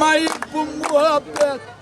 Bırakmayın bu muhabbet Bu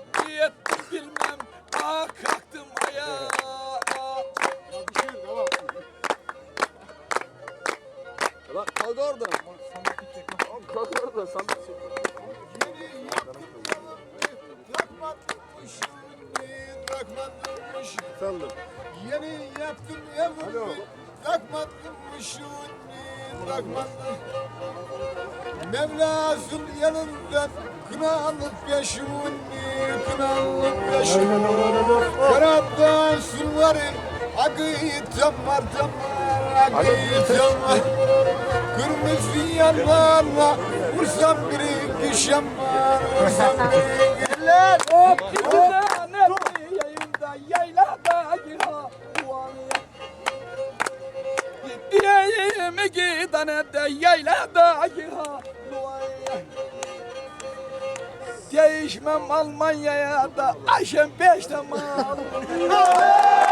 Ya Ayıp bir ettim bilmem. Aa kalktım ayağa. Bak kalk orada. Kalk orada sandık çek. Efendim. Yeni yaptım evimi Bırakmadım şunu Bırakmadım Mevlasın yanından Kınalıp yaşını Kınalıp yaşını Karabdan suları Akıyıtam var tamar Akıyıtam var Kırmızı yanlarla Vursam biri kişem var Vursam biri Eller Hop gidene de yaylada duanıya. Değişmem Almanya'ya da Ayşem beşte mal.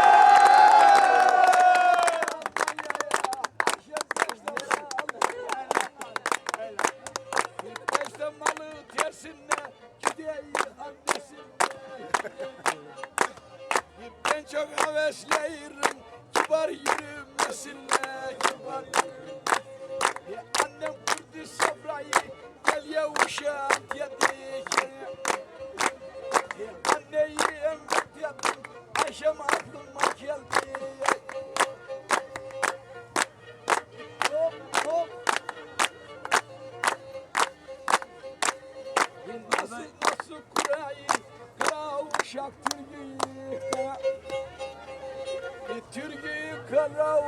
çok hevesleyim kibar yürümesine kibar. Ya Annem kurdu sofrayı gel ya uşağım dedik. Ya Anneyi emret yattım Ayşem aklıma geldi.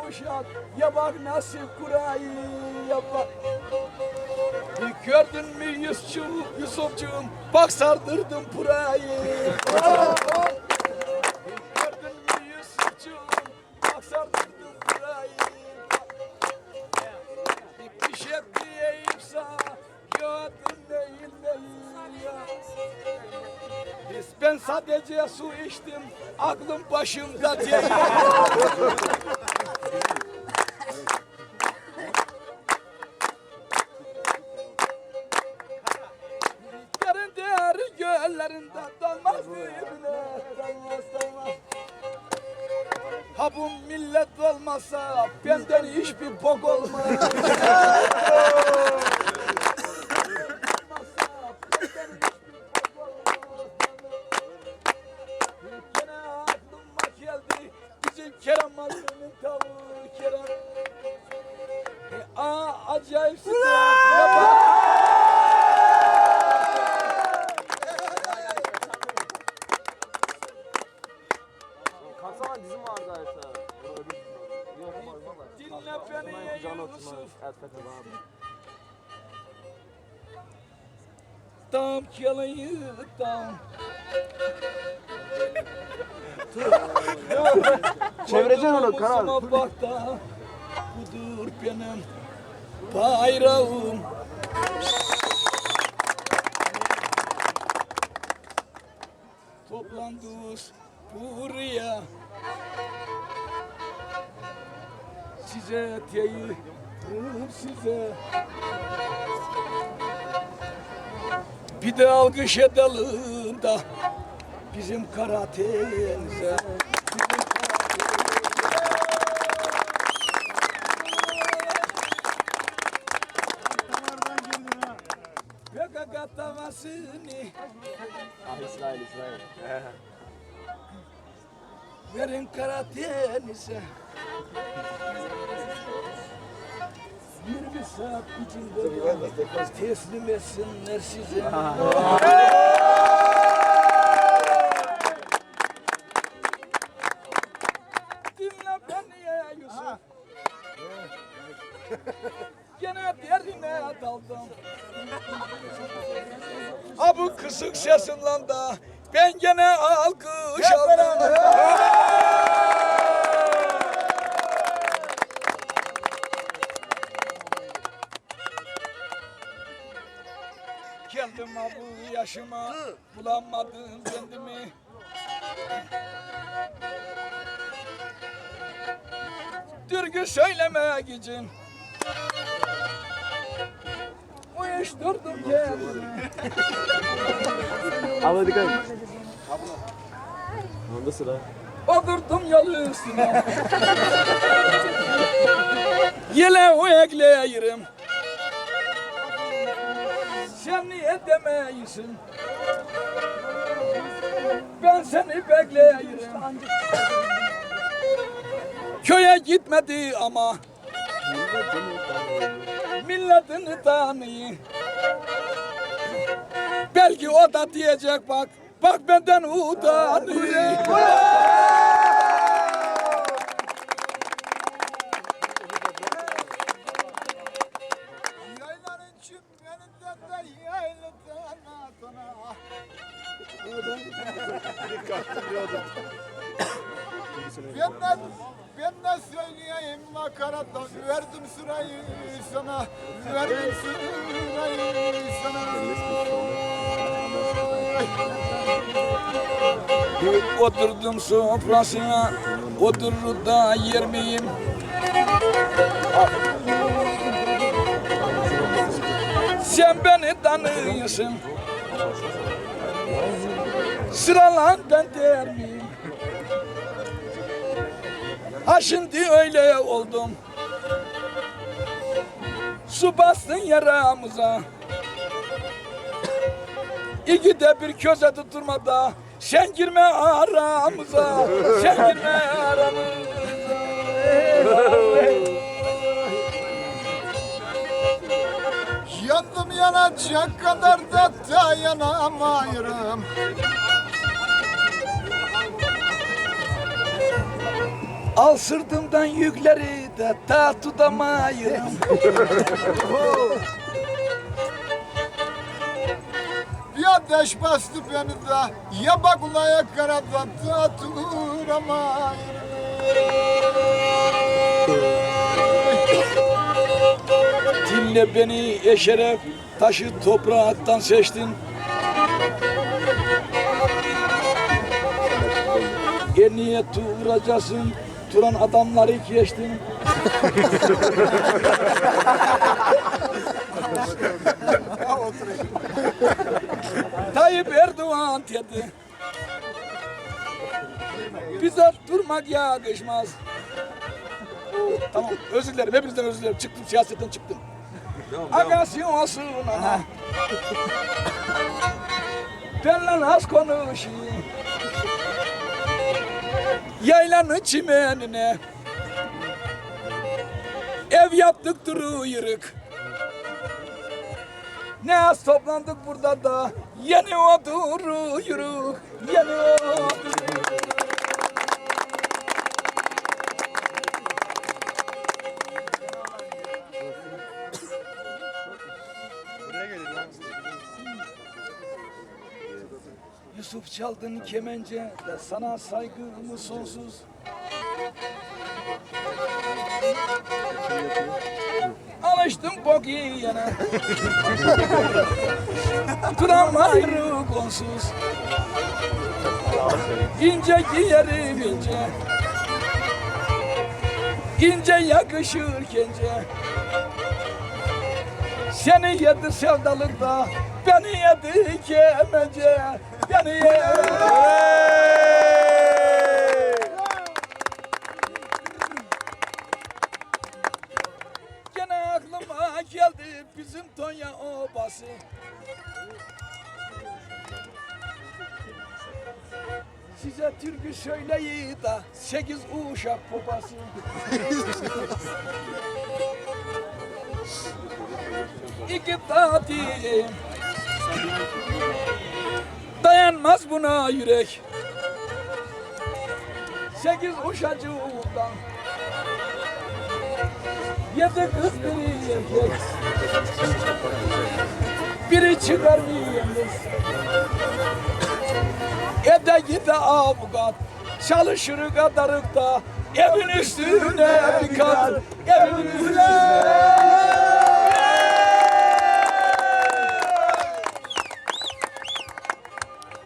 Uşak ya bak nasıl kurayı ya bak. E, Gördün mü Yusuf'cuğum? Bak sardırdım burayı sadece su içtim Aklım başımda değil Yarın değeri göllerinde dalmaz bile. Dalmaz dalmaz. Ha bu millet olmasa benden hiçbir bok olmaz. Tam. Çevireceksin onu kanal. Budur benim bayrağım. Toplandınız buraya Size diyeyim size Bir de alkış edelim da bizim karatenize Gagagatavasını Ah İsrail İsrail. verin Karadeniz'e. 20 saat içinde teslim etsinler size. Yaşıma bulamadım kendimi. Türkü söylemek için Uyuşturdum kendimi. Abla dikkat et. Onda sıra. Oturdum yol üstüne. Yele o ekleyirim. Sen niye demeyisin? Ben seni bekleyirim. Köye gitmedi ama milletini tanıyı. Belki o da diyecek bak, bak benden utanıyor. Makaradan verdim sırayı sana verdim sırayı sana Oturdum sofrasına Oturur da yer miyim? Sen beni tanıyorsun Sıralan ben der miyim? Ha şimdi öyle oldum. Su bastın yaramıza İki de bir köze tutturmada. Sen girme aramıza. Sen girme aramıza. Yandım yanacak kadar da dayanamayırım Al sırtımdan yükleri de ta tutamayım Bir ateş bastı beni de Yaba kulaya karadan da duramayırım Dinle beni eşeref taşı toprağından seçtin. E niye tuğracaksın Turan adamları geçtin Tayyip Erdoğan dedi. Bize durmak yakışmaz Tamam özür dilerim. Hepinizden özür dilerim. Çıktım siyasetten çıktım. Agası olsun ana Benle az konuşayım Yaylanın çimenine. Ev yaptık duruyoruz. Ne az toplandık burada da Yeni oturuyoruz Yeni oturuyoruz Yusuf çaldın kemence de sana saygım sonsuz. Alıştım bok yiyene. Turan ayrı konsuz. İnce giyerim ince. İnce yakışır gence. Seni yedi sevdalıkta, beni yedi kemence, yedi. Gene aklıma geldi bizim Tonya obası. Size türkü söyleyi da sekiz uşak babası. İki tatil Dayanmaz buna yürek. Sekiz uşacığımdan Yedi kız biri erkek Biri çıkar bir yalnız Ede gide avukat Çalışır kadarık da Evin üstüne bir kat Evin üstüne